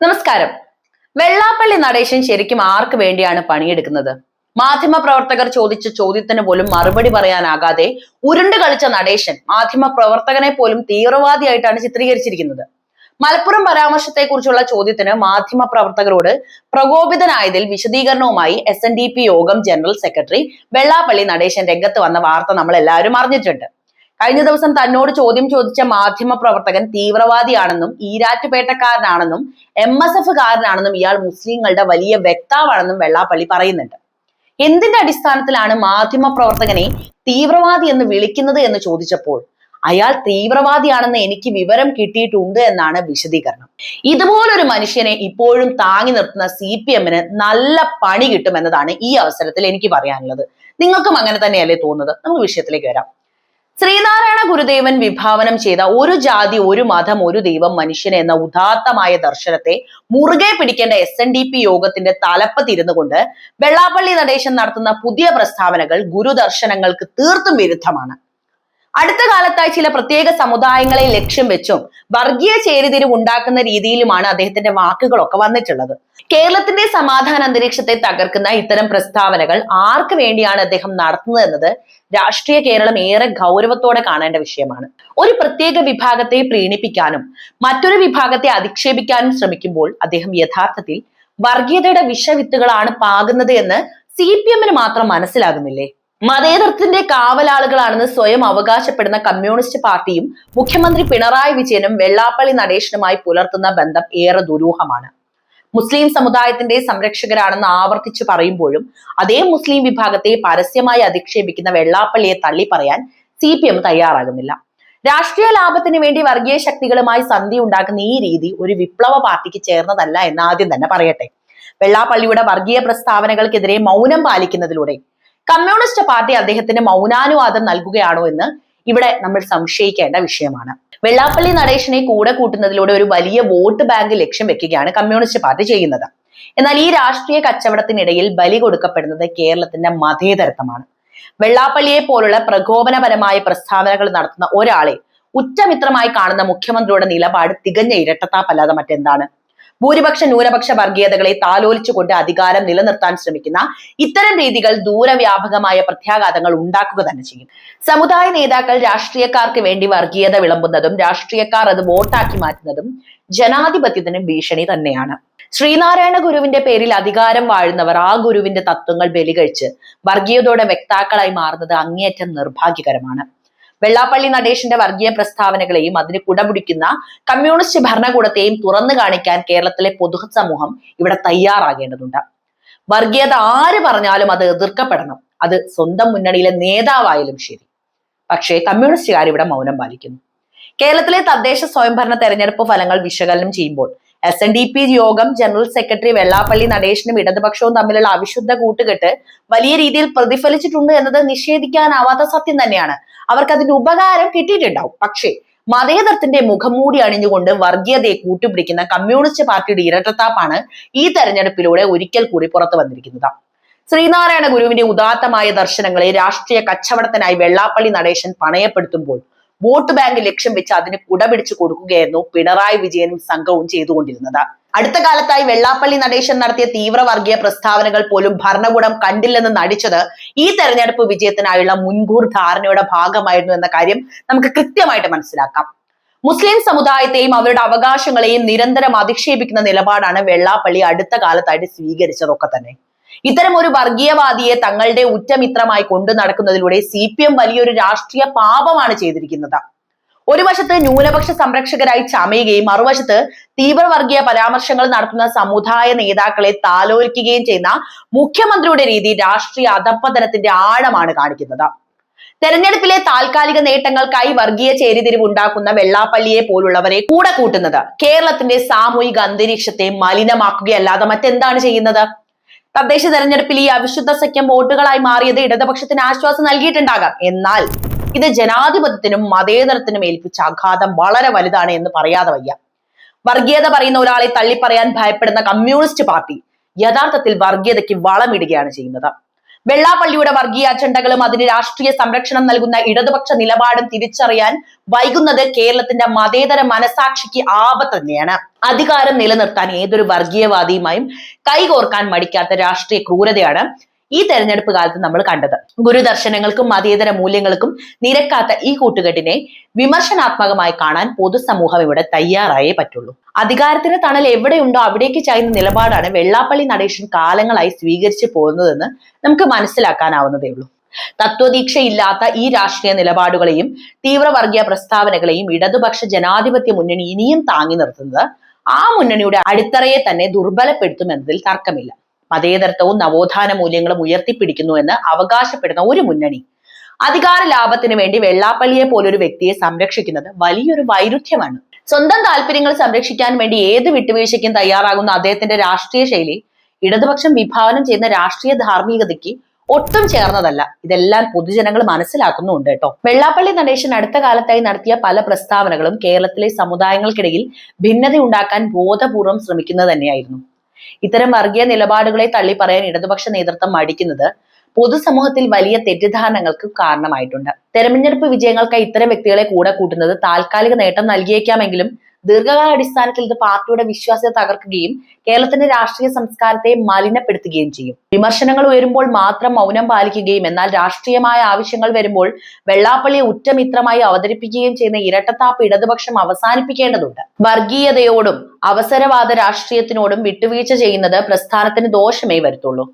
നമസ്കാരം. വെള്ളാപ്പള്ളി നടേശൻ ശരിക്കും ആർക്ക് വേണ്ടിയാണ് പണിയെടുക്കുന്നത്? മാധ്യമ പ്രവർത്തകർ ചോദിച്ച ചോദ്യത്തിന് പോലും മറുപടി പറയാനാകാതെ ഉരുണ്ട് കളിച്ച നടേശൻ മാധ്യമ പ്രവർത്തകനെ പോലും തീവ്രവാദിയായിട്ടാണ് ചിത്രീകരിച്ചിരിക്കുന്നത്. മലപ്പുറം പരാമർശത്തെക്കുറിച്ചുള്ള ചോദ്യത്തിന് മാധ്യമ പ്രവർത്തകരോട് പ്രകോപിതനായതിൽ വിശദീകരണവുമായി എസ് യോഗം ജനറൽ സെക്രട്ടറി വെള്ളാപ്പള്ളി നടേശൻ രംഗത്ത് വന്ന വാർത്ത നമ്മൾ എല്ലാവരും അറിഞ്ഞിട്ടുണ്ട്. കഴിഞ്ഞ ദിവസം തന്നോട് ചോദ്യം ചോദിച്ച മാധ്യമ പ്രവർത്തകൻ തീവ്രവാദിയാണെന്നും ഈരാറ്റുപേട്ടക്കാരനാണെന്നും എം എസ് എഫ് കാരനാണെന്നും ഇയാൾ മുസ്ലിങ്ങളുടെ വലിയ വ്യക്താവാണെന്നും വെള്ളാപ്പള്ളി പറയുന്നുണ്ട്. എന്തിന്റെ അടിസ്ഥാനത്തിലാണ് മാധ്യമ പ്രവർത്തകനെ തീവ്രവാദി എന്ന് വിളിക്കുന്നത് എന്ന് ചോദിച്ചപ്പോൾ അയാൾ തീവ്രവാദിയാണെന്ന് എനിക്ക് വിവരം കിട്ടിയിട്ടുണ്ട് എന്നാണ് വിശദീകരണം. ഇതുപോലൊരു മനുഷ്യനെ ഇപ്പോഴും താങ്ങി നിർത്തുന്ന സി പി എമ്മിന് നല്ല പണി കിട്ടുമെന്നതാണ് ഈ അവസരത്തിൽ എനിക്ക് പറയാനുള്ളത്. നിങ്ങൾക്കും അങ്ങനെ തന്നെയല്ലേ തോന്നുന്നത്? നമുക്ക് വിഷയത്തിലേക്ക് വരാം. ശ്രീനാരായണ ഗുരുദേവൻ വിഭാവനം ചെയ്ത ഒരു ജാതി ഒരു മതം ഒരു ദൈവം മനുഷ്യൻ എന്ന ഉദാത്തമായ ദർശനത്തെ മുറുകെ പിടിക്കേണ്ട എസ് എൻ ഡി പി യോഗത്തിന്റെ തലപ്പത്തിരുന്നു കൊണ്ട് വെള്ളാപ്പള്ളി നടേശൻ നടത്തുന്ന പുതിയ പ്രസ്താവനകൾ ഗുരുദർശനങ്ങൾക്ക് തീർത്തും വിരുദ്ധമാണ്. അടുത്ത കാലത്തായി ചില പ്രത്യേക സമുദായങ്ങളെ ലക്ഷ്യം വെച്ചും വർഗീയ ചേരിതിരിവ് ഉണ്ടാക്കുന്ന രീതിയിലുമാണ് അദ്ദേഹത്തിന്റെ വാക്കുകളൊക്കെ വന്നിട്ടുള്ളത്. കേരളത്തിന്റെ സമാധാന അന്തരീക്ഷത്തെ തകർക്കുന്ന ഇത്തരം പ്രസ്താവനകൾ ആർക്ക് വേണ്ടിയാണ് അദ്ദേഹം നടത്തുന്നത് എന്നത് രാഷ്ട്രീയ കേരളം ഏറെ ഗൗരവത്തോടെ കാണേണ്ട വിഷയമാണ്. ഒരു പ്രത്യേക വിഭാഗത്തെ പ്രീണിപ്പിക്കാനും മറ്റൊരു വിഭാഗത്തെ അധിക്ഷേപിക്കാനും ശ്രമിക്കുമ്പോൾ അദ്ദേഹം യഥാർത്ഥത്തിൽ വർഗീയതയുടെ വിഷവിത്തുകളാണ് പാകുന്നത് എന്ന് സി പി എമ്മിന് മാത്രം മനസ്സിലാകുന്നില്ലേ? മതേതരത്തിന്റെ കാവലാളുകളാണെന്ന് സ്വയം അവകാശപ്പെടുന്ന കമ്മ്യൂണിസ്റ്റ് പാർട്ടിയും മുഖ്യമന്ത്രി പിണറായി വിജയനും വെള്ളാപ്പള്ളി നടേശനുമായി പുലർത്തുന്ന ബന്ധം ഏറെ ദുരൂഹമാണ്. മുസ്ലിം സമുദായത്തിന്റെ സംരക്ഷകരാണെന്ന് ആവർത്തിച്ചു പറയുമ്പോഴും അതേ മുസ്ലിം വിഭാഗത്തെ പരസ്യമായി അധിക്ഷേപിക്കുന്ന വെള്ളാപ്പള്ളിയെ തള്ളി പറയാൻ സി പി എം തയ്യാറാകുന്നില്ല. രാഷ്ട്രീയ ലാഭത്തിന് വേണ്ടി വർഗീയ ശക്തികളുമായി സന്ധി ഉണ്ടാക്കുന്ന ഈ രീതി ഒരു വിപ്ലവ പാർട്ടിക്ക് ചേർന്നതല്ല എന്ന് ആദ്യം തന്നെ പറയട്ടെ. വെള്ളാപ്പള്ളിയുടെ വർഗീയ പ്രസ്താവനകൾക്കെതിരെ മൗനം പാലിക്കുന്നതിലൂടെ കമ്മ്യൂണിസ്റ്റ് പാർട്ടി അദ്ദേഹത്തിന് മൗനാനുവാദം നൽകുകയാണോ എന്ന് ഇവിടെ നമ്മൾ സംശയിക്കേണ്ട വിഷയമാണ്. വെള്ളാപ്പള്ളി നടേശനെ കൂടെ കൂട്ടുന്നതിലൂടെ ഒരു വലിയ വോട്ട് ബാങ്ക് ലക്ഷ്യം വെക്കുകയാണ് കമ്മ്യൂണിസ്റ്റ് പാർട്ടി ചെയ്യുന്നത്. എന്നാൽ ഈ രാഷ്ട്രീയ കച്ചവടത്തിനിടയിൽ ബലി കൊടുക്കപ്പെടുന്നത് കേരളത്തിന്റെ മതേതരത്വമാണ്. വെള്ളാപ്പള്ളിയെ പോലുള്ള പ്രകോപനപരമായ പ്രസ്താവനകൾ നടത്തുന്ന ഒരാളെ ഉറ്റമിത്രമായി കാണുന്ന മുഖ്യമന്ത്രിയുടെ നിലപാട് തികഞ്ഞ ഇരട്ടത്താപ്പല്ലാതെ മറ്റെന്താണ്? ഭൂരിപക്ഷ ന്യൂനപക്ഷ വർഗീയതകളെ താലോലിച്ചുകൊണ്ട് അധികാരം നിലനിർത്താൻ ശ്രമിക്കുന്ന ഇത്തരം രീതികൾ ദൂരവ്യാപകമായ പ്രത്യാഘാതങ്ങൾ ഉണ്ടാക്കുക തന്നെ ചെയ്യും. സമുദായ നേതാക്കൾ രാഷ്ട്രീയക്കാർക്ക് വേണ്ടി വർഗീയത വിളമ്പുന്നതും രാഷ്ട്രീയക്കാർ അത് വോട്ടാക്കി മാറ്റുന്നതും ജനാധിപത്യത്തിന് ഭീഷണി തന്നെയാണ്. ശ്രീനാരായണ ഗുരുവിന്റെ പേരിൽ അധികാരം വാഴുന്നവർ ആ ഗുരുവിന്റെ തത്വങ്ങൾ ബലികഴിച്ച് വർഗീയതയുടെ വ്യക്താക്കളായി മാറുന്നത് അങ്ങേയറ്റം നിർഭാഗ്യകരമാണ്. വെള്ളാപ്പള്ളി നടേശന്റെ വർഗീയ പ്രസ്താവനകളെയും അതിന് കുടപിടിക്കുന്ന കമ്മ്യൂണിസ്റ്റ് ഭരണകൂടത്തെയും തുറന്നു കാണിക്കാൻ കേരളത്തിലെ പൊതുസമൂഹം ഇവിടെ തയ്യാറാകേണ്ടതുണ്ട്. വർഗീയത ആര് പറഞ്ഞാലും അത് എതിർക്കപ്പെടണം. അത് സ്വന്തം മുന്നണിയിലെ നേതാവായാലും ശരി. പക്ഷേ കമ്മ്യൂണിസ്റ്റുകാർ ഇവിടെ മൗനം പാലിക്കുന്നു. കേരളത്തിലെ തദ്ദേശ സ്വയംഭരണ തെരഞ്ഞെടുപ്പ് ഫലങ്ങൾ വിശകലനം ചെയ്യുമ്പോൾ S N D P Yogam general secretary Vellappally നടേശനും ഇടതുപക്ഷവും തമ്മിലുള്ള അവിശുദ്ധ കൂട്ടുകെട്ട് വലിയ രീതിയിൽ പ്രതിഫലിച്ചിട്ടുണ്ട് എന്നത് നിഷേധിക്കാനാവാത്ത സത്യം തന്നെയാണ്. അവർക്ക് അതിന്റെ ഉപകാരം കിട്ടിയിട്ടുണ്ടാവും. പക്ഷേ മതേതരത്തിന്റെ മുഖംമൂടി അണിഞ്ഞുകൊണ്ട് വർഗീയതയെ കൂട്ടുപിടിക്കുന്ന കമ്മ്യൂണിസ്റ്റ് പാർട്ടിയുടെ ഇരട്ടത്താപ്പാണ് ഈ തെരഞ്ഞെടുപ്പിലൂടെ ഒരിക്കൽ കൂടി പുറത്തു വന്നിരിക്കുന്നത്. ശ്രീനാരായണ ഗുരുവിന്റെ ഉദാത്തമായ ദർശനങ്ങളെ രാഷ്ട്രീയ കച്ചവടത്തിനായി വെള്ളാപ്പള്ളി നടേശൻ പണയപ്പെടുത്തുമ്പോൾ വോട്ട് ബാങ്ക് ലക്ഷ്യം വെച്ച് അതിന് കുടപിടിച്ചു കൊടുക്കുകയായിരുന്നു പിണറായി വിജയനും സംഘവും ചെയ്തുകൊണ്ടിരുന്നത്. അടുത്ത കാലത്തായി വെള്ളാപ്പള്ളി നടേശൻ നടത്തിയ തീവ്രവർഗീയ പ്രസ്താവനകൾ പോലും ഭരണകൂടം കണ്ടില്ലെന്ന് നടിച്ചത് ഈ തെരഞ്ഞെടുപ്പ് വിജയത്തിനായുള്ള മുൻകൂർ ധാരണയുടെ ഭാഗമായിരുന്നു എന്ന കാര്യം നമുക്ക് കൃത്യമായിട്ട് മനസ്സിലാക്കാം. മുസ്ലിം സമുദായത്തെയും അവരുടെ അവകാശങ്ങളെയും നിരന്തരം അധിക്ഷേപിക്കുന്ന നിലപാടാണ് വെള്ളാപ്പള്ളി അടുത്ത കാലത്തായിട്ട് സ്വീകരിച്ചതൊക്കെ തന്നെ. ഇത്തരം ഒരു വർഗീയവാദിയെ തങ്ങളുടെ ഉറ്റമിത്രമായി കൊണ്ടു നടക്കുന്നതിലൂടെ സി പി എം വലിയൊരു രാഷ്ട്രീയ പാപമാണ് ചെയ്തിരിക്കുന്നത്. ഒരു വശത്ത് ന്യൂനപക്ഷ സംരക്ഷകരായി ചമയുകയും മറുവശത്ത് തീവ്രവർഗീയ പരാമർശങ്ങൾ നടത്തുന്ന സമുദായ നേതാക്കളെ താലോലിക്കുകയും ചെയ്യുന്ന മുഖ്യമന്ത്രിയുടെ രീതി രാഷ്ട്രീയ അധപ്പതനത്തിന്റെ ആഴമാണ് കാണിക്കുന്നത്. തെരഞ്ഞെടുപ്പിലെ താൽക്കാലിക നേട്ടങ്ങൾക്കായി വർഗീയ ചേരിതിരിവ് ഉണ്ടാക്കുന്ന വെള്ളാപ്പള്ളിയെ പോലുള്ളവരെ കൂടെ കൂട്ടുന്നത് കേരളത്തിന്റെ സാമൂഹിക അന്തരീക്ഷത്തെ മലിനമാക്കുകയല്ലാതെ മറ്റെന്താണ് ചെയ്യുന്നത്? തദ്ദേശ തെരഞ്ഞെടുപ്പിൽ ഈ അവിശുദ്ധ സഖ്യം വോട്ടുകളായി മാറിയത് ഇടതുപക്ഷത്തിന് ആശ്വാസം നൽകിയിട്ടുണ്ടാകാം. എന്നാൽ ഇത് ജനാധിപത്യത്തിനും മതേതരത്തിനും ഏൽപ്പിച്ച ആഘാതം വളരെ വലുതാണ് എന്ന് പറയാതെ വയ്യ. വർഗീയത പറയുന്ന ഒരാളെ തള്ളിപ്പറയാൻ ഭയപ്പെടുന്ന കമ്മ്യൂണിസ്റ്റ് പാർട്ടി യഥാർത്ഥത്തിൽ വർഗീയതയ്ക്ക് വളമിടുകയാണ് ചെയ്യുന്നത്. വെള്ളാപ്പള്ളിയുടെ വർഗീയ അജണ്ടകളും അതിന് രാഷ്ട്രീയ സംരക്ഷണം നൽകുന്ന ഇടതുപക്ഷ നിലപാടും തിരിച്ചറിയാൻ വൈകുന്നത് കേരളത്തിന്റെ മതേതര മനസാക്ഷിക്ക് ആപത്ത് തന്നെയാണ്. അധികാരം നിലനിർത്താൻ ഏതൊരു വർഗീയവാദിയുമായും കൈകോർക്കാൻ മടിക്കാത്ത രാഷ്ട്രീയ ക്രൂരതയാണ് ഈ തെരഞ്ഞെടുപ്പ് കാലത്ത് നമ്മൾ കണ്ടത്. ഗുരുദർശനങ്ങൾക്കും മതേതര മൂല്യങ്ങൾക്കും നിരക്കാത്ത ഈ കൂട്ടുകെട്ടിനെ വിമർശനാത്മകമായി കാണാൻ പൊതുസമൂഹം ഇവിടെ തയ്യാറായേ പറ്റുള്ളൂ. അധികാരത്തിന് തണൽ എവിടെയുണ്ടോ അവിടേക്ക് ചായുന്ന നിലപാടാണ് വെള്ളാപ്പള്ളി നടേശൻ കാലങ്ങളായി സ്വീകരിച്ചു പോകുന്നതെന്ന് നമുക്ക് മനസ്സിലാക്കാനാവുന്നതേ ഉള്ളൂ. തത്വദീക്ഷയില്ലാത്ത ഈ രാഷ്ട്രീയ നിലപാടുകളെയും തീവ്രവർഗീയ പ്രസ്താവനകളെയും ഇടതുപക്ഷ ജനാധിപത്യ മുന്നണി ഇനിയും താങ്ങി നിർത്തുന്നത് ആ മുന്നണിയുടെ അടിത്തറയെ തന്നെ ദുർബലപ്പെടുത്തുമെന്നതിൽ തർക്കമില്ല. മതേതരത്വവും നവോത്ഥാന മൂല്യങ്ങളും ഉയർത്തിപ്പിടിക്കുന്നു എന്ന് അവകാശപ്പെടുന്ന ഒരു മുന്നണി. അധികാര ലാഭത്തിന് വേണ്ടി വെള്ളാപ്പള്ളിയെ പോലൊരു വ്യക്തിയെ സംരക്ഷിക്കുന്നത് വലിയൊരു വൈരുദ്ധ്യമാണ്. സ്വന്തം താല്പര്യങ്ങൾ സംരക്ഷിക്കാൻ വേണ്ടി ഏത് വിട്ടുവീഴ്ചയ്ക്കും തയ്യാറാകുന്ന അദ്ദേഹത്തിന്റെ രാഷ്ട്രീയ ശൈലി ഇടതുപക്ഷം വിഭാവനം ചെയ്യുന്ന രാഷ്ട്രീയ ധാർമ്മികതയ്ക്ക് ഒട്ടും ചേർന്നതല്ല. ഇതെല്ലാം പൊതുജനങ്ങൾ മനസ്സിലാക്കുന്നുണ്ട് കേട്ടോ. വെള്ളാപ്പള്ളി നടേശൻ അടുത്ത കാലത്തായി നടത്തിയ പല പ്രസ്താവനകളും കേരളത്തിലെ സമുദായങ്ങൾക്കിടയിൽ ഭിന്നത ഉണ്ടാക്കാൻ ബോധപൂർവം ശ്രമിക്കുന്നത് തന്നെയായിരുന്നു. ഇത്തരം വർഗീയ നിലപാടുകളെ തള്ളി പറയാൻ ഇടതുപക്ഷ നേതൃത്വം മടിക്കുന്നത് പൊതുസമൂഹത്തിൽ വലിയ തെറ്റിദ്ധാരണകൾക്ക് കാരണമായിട്ടുണ്ട്. തെരഞ്ഞെടുപ്പ് വിജയങ്ങൾക്കായി ഇത്തരം വ്യക്തികളെ കൂടെ കൂട്ടുന്നത് താൽക്കാലിക നേട്ടം നൽകിയേക്കാമെങ്കിലും ദീർഘകാല അടിസ്ഥാനത്തിൽ ഇത് പാർട്ടിയുടെ വിശ്വാസ്യത തകർക്കുകയും കേരളത്തിന്റെ രാഷ്ട്രീയ സംസ്കാരത്തെ മലിനപ്പെടുത്തുകയും ചെയ്യും. വിമർശനങ്ങൾ ഉയരുമ്പോൾ മാത്രം മൗനം പാലിക്കുകയും എന്നാൽ രാഷ്ട്രീയമായ ആവശ്യങ്ങൾ വരുമ്പോൾ വെള്ളാപ്പള്ളിയെ ഉറ്റമിത്രമായി അവതരിപ്പിക്കുകയും ചെയ്യുന്ന ഇരട്ടത്താപ്പ് ഇടതുപക്ഷം അവസാനിപ്പിക്കേണ്ടതുണ്ട്. വർഗീയതയോടും അവസരവാദ രാഷ്ട്രീയത്തിനോടും വിട്ടുവീഴ്ച ചെയ്യുന്നത് പ്രസ്ഥാനത്തിന് ദോഷമേ വരുത്തുള്ളൂ.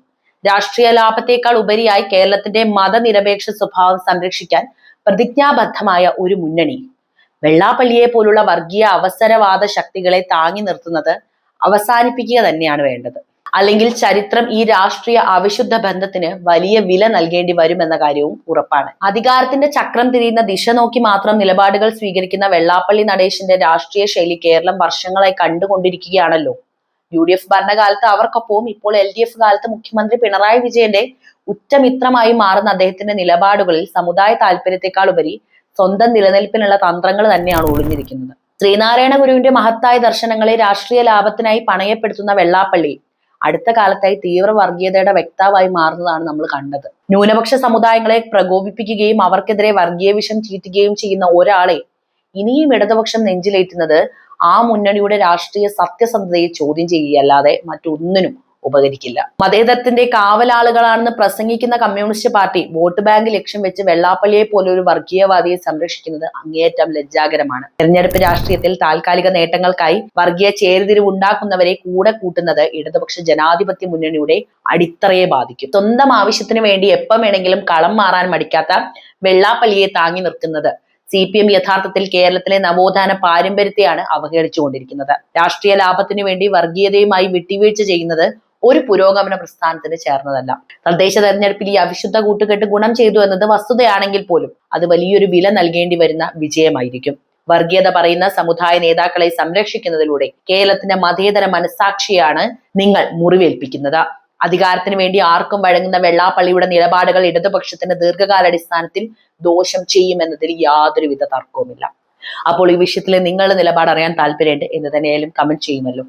രാഷ്ട്രീയ ലാഭത്തേക്കാൾ ഉപരിയായി കേരളത്തിന്റെ മതനിരപേക്ഷ സ്വഭാവം സംരക്ഷിക്കാൻ പ്രതിജ്ഞാബദ്ധമായ ഒരു മുന്നണി. വെള്ളാപ്പള്ളിയെ പോലുള്ള വർഗീയ അവസരവാദ ശക്തികളെ താങ്ങി നിർത്തുന്നത് അവസാനിപ്പിക്കുക തന്നെയാണ് വേണ്ടത്. അല്ലെങ്കിൽ ചരിത്രം ഈ രാഷ്ട്രീയ അവിശുദ്ധ ബന്ധത്തിന് വലിയ വില നൽകേണ്ടി വരുമെന്ന കാര്യവും ഉറപ്പാണ്. അധികാരത്തിന്റെ ചക്രം തിരിയുന്ന ദിശ നോക്കി മാത്രം നിലപാടുകൾ സ്വീകരിക്കുന്ന വെള്ളാപ്പള്ളി നടേശന്റെ രാഷ്ട്രീയ ശൈലി കേരളം വർഷങ്ങളായി കണ്ടുകൊണ്ടിരിക്കുകയാണല്ലോ. യു ഡി എഫ് ഭരണകാലത്ത് അവർക്കൊപ്പവും ഇപ്പോൾ എൽ ഡി എഫ് കാലത്ത് മുഖ്യമന്ത്രി പിണറായി വിജയന്റെ ഉറ്റമിത്രമായി മാറുന്ന അദ്ദേഹത്തിന്റെ നിലപാടുകളിൽ സമുദായ താല്പര്യത്തെക്കാൾ ഉപരി സ്വന്തം നിലനിൽപ്പിനുള്ള തന്ത്രങ്ങൾ തന്നെയാണ് ഒളിഞ്ഞിരിക്കുന്നത്. ശ്രീനാരായണ ഗുരുവിന്റെ മഹത്തായ ദർശനങ്ങളെ രാഷ്ട്രീയ ലാഭത്തിനായി പണയപ്പെടുത്തുന്ന വെള്ളാപ്പള്ളി അടുത്ത കാലത്തായി തീവ്ര വർഗീയതയുടെ വ്യക്താവായി മാറുന്നതാണ് നമ്മൾ കണ്ടത്. ന്യൂനപക്ഷ സമുദായങ്ങളെ പ്രകോപിപ്പിക്കുകയും അവർക്കെതിരെ വർഗീയ വിഷം ചീറ്റുകയും ചെയ്യുന്ന ഒരാളെ ഇനിയും ഇടതുപക്ഷം നെഞ്ചിലേറ്റുന്നത് ആ മുന്നണിയുടെ രാഷ്ട്രീയ സത്യസന്ധതയെ ചോദ്യം ചെയ്യുകയല്ലാതെ മറ്റൊന്നിനും ഉപകരിക്കില്ല. മതേതരത്തിന്റെ കാവലാളുകളാണെന്ന് പ്രസംഗിക്കുന്ന കമ്മ്യൂണിസ്റ്റ് പാർട്ടി വോട്ട് ബാങ്ക് ലക്ഷ്യം വെച്ച് വെള്ളാപ്പള്ളിയെ പോലെ ഒരു വർഗീയവാദിയെ സംരക്ഷിക്കുന്നത് അങ്ങേയറ്റം ലജ്ജാകരമാണ്. തെരഞ്ഞെടുപ്പ് രാഷ്ട്രീയത്തിൽ താൽക്കാലിക നേട്ടങ്ങൾക്കായി വർഗീയ ചേരുതിരിവ് ഉണ്ടാക്കുന്നവരെ കൂടെ കൂട്ടുന്നത് ഇടതുപക്ഷ ജനാധിപത്യ മുന്നണിയുടെ അടിത്തറയെ ബാധിക്കും. സ്വന്തം ആവശ്യത്തിന് വേണ്ടി എപ്പം വേണമെങ്കിലും കളം മാറാൻ മടിക്കാത്ത വെള്ളാപ്പള്ളിയെ താങ്ങി നിർത്തുന്നത് സി പി എം യഥാർത്ഥത്തിൽ കേരളത്തിലെ നവോത്ഥാന പാരമ്പര്യത്തെയാണ് അവഹേളിച്ചുകൊണ്ടിരിക്കുന്നത്. രാഷ്ട്രീയ ലാഭത്തിനു വേണ്ടി വർഗീയതയുമായി വിട്ടുവീഴ്ച ചെയ്യുന്നത് ഒരു പുരോഗമന പ്രസ്ഥാനത്തിന് ചേർന്നതല്ല. തദ്ദേശ തെരഞ്ഞെടുപ്പിൽ ഈ അവിശുദ്ധ കൂട്ടുകെട്ട് ഗുണം ചെയ്തു എന്നത് വസ്തുതയാണെങ്കിൽ പോലും അത് വലിയൊരു വില നൽകേണ്ടി വരുന്ന വിജയമായിരിക്കും. വർഗീയത പറയുന്ന സമുദായ നേതാക്കളെ സംരക്ഷിക്കുന്നതിലൂടെ കേരളത്തിന്റെ മതേതര മനസാക്ഷിയാണ് നിങ്ങൾ മുറിവേൽപ്പിക്കുന്നത്. അധികാരത്തിന് വേണ്ടി ആർക്കും വഴങ്ങുന്ന വെള്ളാപ്പള്ളിയുടെ നിലപാടുകൾ ഇടതുപക്ഷത്തിന്റെ ദീർഘകാലാടിസ്ഥാനത്തിൽ ദോഷം ചെയ്യുമെന്നതിൽ യാതൊരുവിധ തർക്കവുമില്ല. അപ്പോൾ ഈ വിഷയത്തിൽ നിങ്ങളുടെ നിലപാട് അറിയാൻ താല്പര്യമുണ്ട് എന്ന് തന്നെയായാലും കമന്റ് ചെയ്യുമല്ലോ.